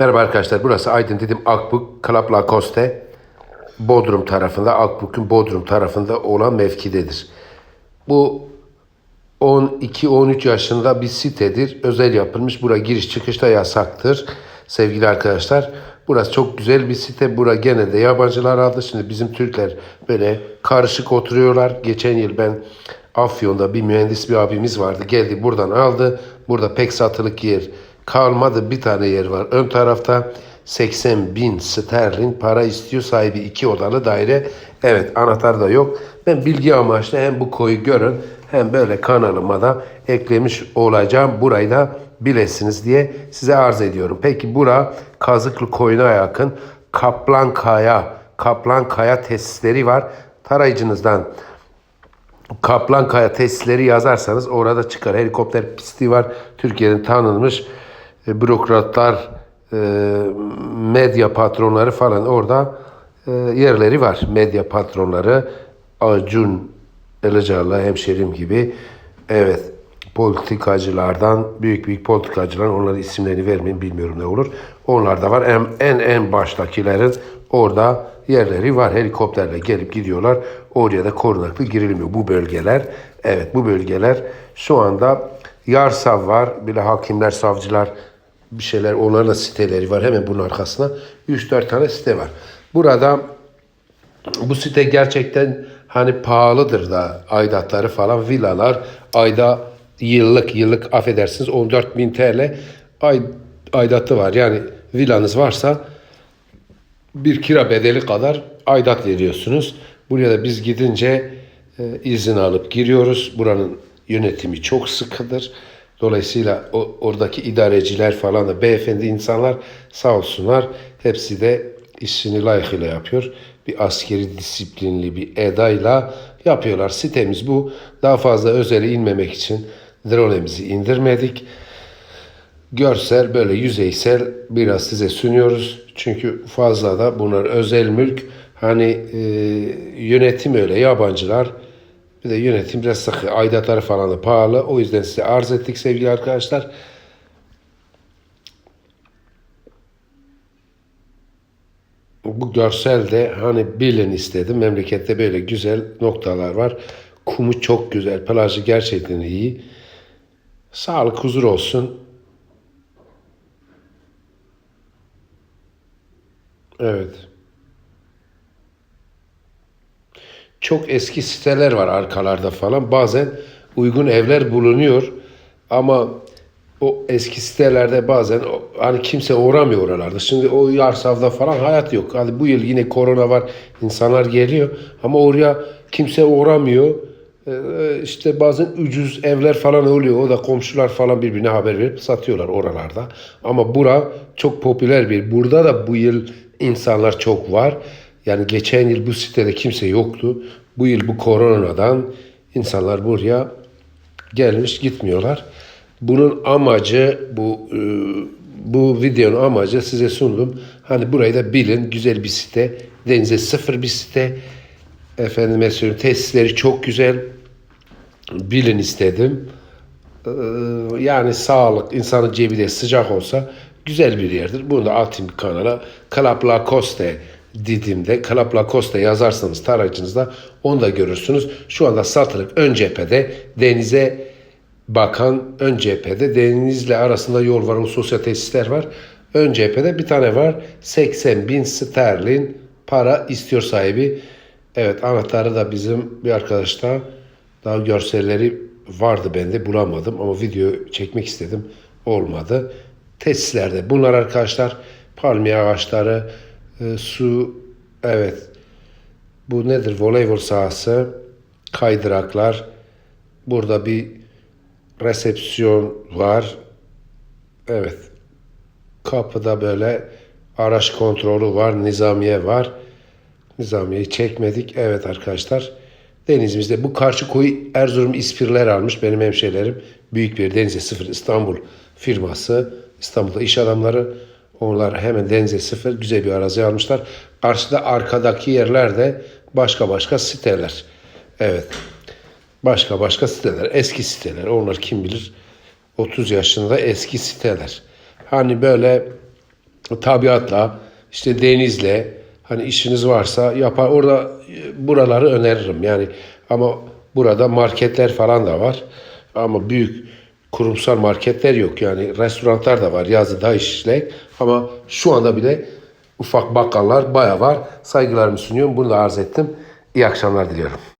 Merhaba arkadaşlar burası Aydın dedim Akbuk Club Lacoste Bodrum tarafında Akbuk'un Bodrum tarafında olan mevkidedir. Bu 12-13 yaşında bir sitedir. Özel yapılmış. Bura giriş çıkışta yasaktır. Sevgili arkadaşlar. Burası çok güzel bir site. Bura gene de yabancılar aldı. Şimdi bizim Türkler böyle karışık oturuyorlar. Geçen yıl ben Afyon'da bir mühendis bir abimiz vardı. Geldi buradan aldı. Burada pek satılık yer kalmadı. Bir tane yer var. Ön tarafta 80 bin sterlin para istiyor sahibi iki odalı daire. Evet anahtar da yok. Ben bilgi amaçlı hem bu koyu görün hem böyle kanalıma da eklemiş olacağım. Burayı da bilesiniz diye size arz ediyorum. Peki bura Kazıklı Koyun'a yakın Kaplan Kaya, Kaplan Kaya tesisleri var. Tarayıcınızdan Kaplan Kaya tesisleri yazarsanız orada çıkar. Helikopter pisti var. Türkiye'nin tanınmış e, bürokratlar, e, medya patronları falan orada e, yerleri var. Medya patronları Acun Ilıcalı hemşerim gibi evet politikacılardan büyük büyük politikacılar onların isimlerini vermeyin bilmiyorum ne olur. Onlar da var. En en, en baştakilerin orada yerleri var. Helikopterle gelip gidiyorlar. Oraya da korunaklı girilmiyor. Bu bölgeler evet bu bölgeler şu anda Yarsav var. Bile hakimler, savcılar bir şeyler onların da siteleri var. Hemen bunun arkasına 3-4 tane site var. Burada bu site gerçekten hani pahalıdır da aidatları falan villalar ayda yıllık yıllık affedersiniz 14 bin TL ay, aidatı var. Yani villanız varsa bir kira bedeli kadar aidat veriyorsunuz. Buraya da biz gidince e, izin alıp giriyoruz. Buranın yönetimi çok sıkıdır. Dolayısıyla o, oradaki idareciler falan da beyefendi insanlar sağ olsunlar. Hepsi de işini layıkıyla yapıyor. Bir askeri disiplinli bir edayla yapıyorlar. Sitemiz bu. Daha fazla özele inmemek için drone'imizi indirmedik. Görsel böyle yüzeysel biraz size sunuyoruz. Çünkü fazla da bunlar özel mülk. Hani e, yönetim öyle yabancılar. Bir de yönetim biraz sıkı. Aidatları falan da pahalı. O yüzden size arz ettik sevgili arkadaşlar. Bu görsel de hani bilin istedim. Memlekette böyle güzel noktalar var. Kumu çok güzel. Plajı gerçekten iyi. Sağlık, huzur olsun. Evet. Çok eski siteler var arkalarda falan. Bazen uygun evler bulunuyor. Ama o eski sitelerde bazen hani kimse uğramıyor oralarda. Şimdi o Yarsav'da falan hayat yok. Hadi bu yıl yine korona var. insanlar geliyor. Ama oraya kimse uğramıyor. Ee, işte bazen ucuz evler falan oluyor. O da komşular falan birbirine haber verip satıyorlar oralarda. Ama bura çok popüler bir. Burada da bu yıl insanlar çok var. Yani geçen yıl bu sitede kimse yoktu. Bu yıl bu koronadan insanlar buraya gelmiş gitmiyorlar. Bunun amacı bu e, bu videonun amacı size sundum. Hani burayı da bilin güzel bir site. Denize sıfır bir site. Efendime söyleyeyim tesisleri çok güzel. Bilin istedim. Ee, yani sağlık, insanın cebi de sıcak olsa güzel bir yerdir. Bunu da atayım kanala. Club Lacoste Didim'de Club Lacoste yazarsanız tarayıcınızda onu da görürsünüz. Şu anda satılık ön cephede denize bakan ön cephede denizle arasında yol var. Sosyal tesisler var. Ön cephede bir tane var. 80 bin sterlin para istiyor sahibi. Evet anahtarı da bizim bir arkadaşta daha görselleri vardı bende bulamadım ama video çekmek istedim olmadı. Tesislerde bunlar arkadaşlar palmiye ağaçları, e, su evet bu nedir voleybol sahası, kaydıraklar, burada bir resepsiyon var. Evet kapıda böyle araç kontrolü var, nizamiye var. Nizamiyeyi çekmedik. Evet arkadaşlar. Denizimizde bu karşı koyu Erzurum İspirler almış benim hemşehrilerim. Büyük bir Denize Sıfır İstanbul firması. İstanbul'da iş adamları. Onlar hemen Denize Sıfır güzel bir arazi almışlar. Karşıda arkadaki yerler de başka başka siteler. Evet. Başka başka siteler. Eski siteler. Onlar kim bilir 30 yaşında eski siteler. Hani böyle tabiatla, işte denizle hani işiniz varsa yapar. Orada e, buraları öneririm. Yani ama burada marketler falan da var. Ama büyük kurumsal marketler yok. Yani restoranlar da var. Yazı da işlek. Ama şu anda bile ufak bakkallar baya var. Saygılarımı sunuyorum. Bunu da arz ettim. İyi akşamlar diliyorum.